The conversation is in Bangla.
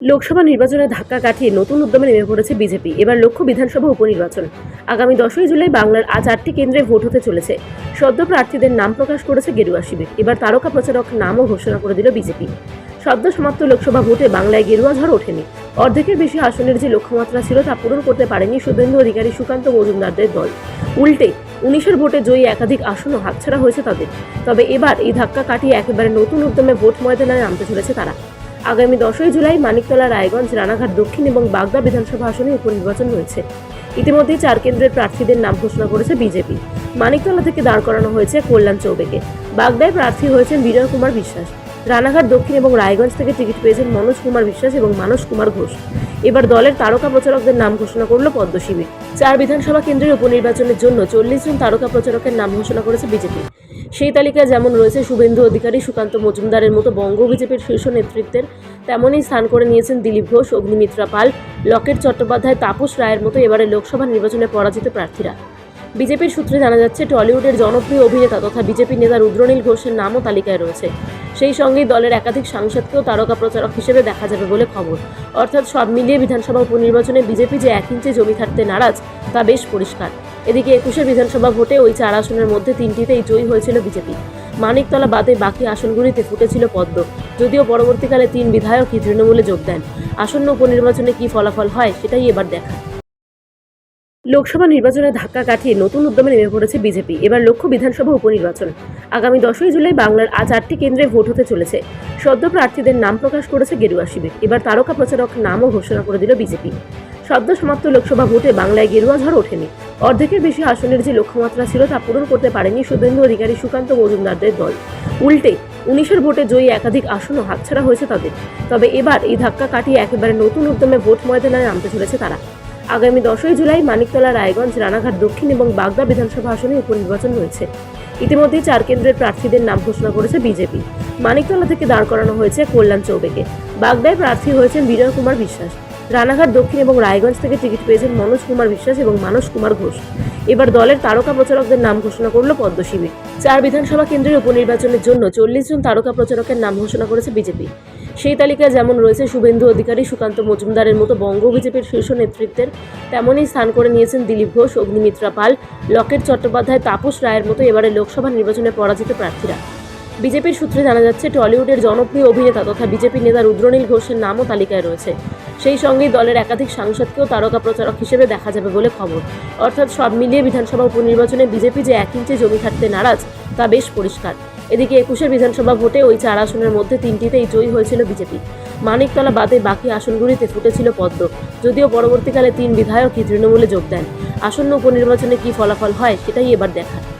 লোকসভা নির্বাচনে ধাক্কা কাটিয়ে নতুন উদ্যমে নেমে পড়েছে বিজেপি। এবার লক্ষ্য বিধানসভা উপনির্বাচন। আগামী দশই জুলাই বাংলার আজ আটটি কেন্দ্রে ভোট হতে চলেছে। সদ্য প্রার্থীদের নাম প্রকাশ করেছে গেরুয়া শিবির। এবার তারকা প্রচারক নামও ঘোষণা করে দিল বিজেপি। সদ্য সমাপ্ত লোকসভা ভোটে বাংলায় গেরুয়া ঝড় ওঠেনি। অর্ধেকের বেশি আসনের যে লক্ষ্যমাত্রা ছিল তা পূরণ করতে পারেনি শুভেন্দু অধিকারী সুকান্ত মজুমদারদের দল। উল্টে উনিশের ভোটে জয়ী একাধিক আসনও হাতছাড়া হয়েছে তাদের। তবে এবার এই ধাক্কা কাটিয়ে একেবারে নতুন উদ্যমে ভোট ময়দানে নামতে চলেছে তারা। আগামী দশই জুলাই মানিকতলা, রায়গঞ্জ, রানাঘাট, দক্ষিণ এবং বাগদা বিধানসভা আসনে উপনির্বাচন হয়েছে। ইতিমধ্যে চার কেন্দ্রের প্রার্থীদের নাম ঘোষণা করেছে বিজেপি। মানিকতলা থেকে দাঁড় করানো হয়েছে কল্যাণ চৌবেকে। বাগদায় প্রার্থী হয়েছেন বিজয় কুমার বিশ্বাস। রানাঘাট, দক্ষিণ এবং রায়গঞ্জ থেকে টিকিট পেয়েছেন মনোজ কুমার বিশ্বাস এবং মানস কুমার ঘোষ। এবার দলের তারকা প্রচারকদের নাম ঘোষণা করল পদ্মশিবির চার বিধানসভা কেন্দ্রের উপনির্বাচনের জন্য চল্লিশ জন তারকা প্রচারকের নাম ঘোষণা করেছে বিজেপি। সেই তালিকায় যেমন রয়েছে শুভেন্দু অধিকারী, সুকান্ত মজুমদারের মতো বঙ্গ বিজেপির শীর্ষ নেতৃত্বের, তেমনই স্থান করে নিয়েছেন দিলীপ ঘোষ, অগ্নিমিত্রা পাল, লকেট চট্টোপাধ্যায়, তাপস রায়ের মতো এবারে লোকসভা নির্বাচনে পরাজিত প্রার্থীরা। বিজেপির সূত্রে জানা যাচ্ছে, টলিউডের জনপ্রিয় অভিনেতা তথা বিজেপি নেতা রুদ্রনীল ঘোষের নামও তালিকায় রয়েছে। সেই সঙ্গেই দলের একাধিক সাংসদকেও তারকা প্রচারক হিসেবে দেখা যাবে বলে খবর। অর্থাৎ সব মিলিয়ে বিধানসভা উপনির্বাচনে বিজেপি যে এক ইঞ্চি জমি থাকতে নারাজ, তা বেশ পরিষ্কার। এদিকে একুশের বিধানসভা ভোটে ওই চার আসনের মধ্যে তিনটিতেই জয়ী হয়েছিল বিজেপি। মানিকতলা বাদে বাকি আসনগুলিতে ফুটেছিল পদ্ম। যদিও পরবর্তীকালে তিন বিধায়কই তৃণমূলে যোগ দেন। আসন্ন উপনির্বাচনে কী ফলাফল হয়, সেটাই এবার দেখা লোকসভা নির্বাচনে ধাক্কা কাটিয়ে নতুন উদ্যমে নেমে পড়েছে বিজেপি। এবার লক্ষ্য বিধানসভা উপনির্বাচন। আগামী দশই জুলাই বাংলার আজ আটটি কেন্দ্রে ভোট হতে চলেছে। সদ্য প্রার্থীদের নাম প্রকাশ করেছে গেরুয়া শিবির। এবার তারকা প্রচারক নামও ঘোষণা করে দিল বিজেপি। সদ্য সমাপ্ত লোকসভা ভোটে বাংলায় গেরুয়া ঝড় ওঠেনি। অর্ধেকের বেশি আসনের যে লক্ষ্যমাত্রা ছিল তা পূরণ করতে পারেনি শুভেন্দু অধিকারী সুকান্ত মজুমদারদের দল। উল্টে উনিশের ভোটে জয়ী একাধিক আসনও হাতছাড়া হয়েছে তাদের। তবে এবার এই ধাক্কা কাটিয়ে একেবারে নতুন উদ্যমে ভোট ময়দানে নামতে চলেছে তারা। আগামী দশই জুলাই মানিকতলা, রায়গঞ্জ, রানাঘাট, দক্ষিণ এবং বাগদা বিধানসভা আসনে উপনির্বাচন রয়েছে ইতিমধ্যেই চার কেন্দ্রের প্রার্থীদের নাম ঘোষণা করেছে বিজেপি। মানিকতলা থেকে দাঁড় করানো হয়েছে কল্যাণ চৌবেকে। বাগদায় প্রার্থী হয়েছেন বিজয় কুমার বিশ্বাস। রানাঘাট, দক্ষিণ এবং রায়গঞ্জ থেকে টিকিট পেয়েছেন মনোজ কুমার বিশ্বাস এবং মানস কুমার ঘোষ। এবার দলের তারকা প্রচারকদের নাম ঘোষণা করল পদ্মশিবির চার বিধানসভা কেন্দ্রের উপনির্বাচনের জন্য চল্লিশ জন তারকা প্রচারকের নাম ঘোষণা করেছে বিজেপি। সেই তালিকায় যেমন রয়েছে শুভেন্দু অধিকারী, সুকান্ত মজুমদারের মতো বঙ্গ বিজেপির শীর্ষ নেতৃত্বের, তেমনই স্থান করে নিয়েছেন দিলীপ ঘোষ, অগ্নিমিত্রা পাল, লকেট চট্টোপাধ্যায়, তাপস রায়ের মতো এবারে লোকসভা নির্বাচনে পরাজিত প্রার্থীরা। বিজেপির সূত্রে জানা যাচ্ছে, টলিউডের জনপ্রিয় অভিনেতা তথা বিজেপি নেতা রুদ্রনীল ঘোষের নামও তালিকায় রয়েছে। সেই সঙ্গেই দলের একাধিক সাংসদকেও তারকা প্রচারক হিসেবে দেখা যাবে বলে খবর। অর্থাৎ সব মিলিয়ে বিধানসভা উপনির্বাচনে বিজেপি যে এক ইঞ্চি জমি থাকতে নারাজ, তা বেশ পরিষ্কার। এদিকে একুশের বিধানসভা ভোটে ওই চার আসনের মধ্যে তিনটিতেই জয়ী হয়েছিল বিজেপি। মানিকতলা বাদে বাকি আসনগুলিতে ফুটেছিল পদ্ম। যদিও পরবর্তীকালে তিন বিধায়কই তৃণমূলে যোগ দেন। আসন্ন উপনির্বাচনে কী ফলাফল হয়, সেটাই এবার দেখা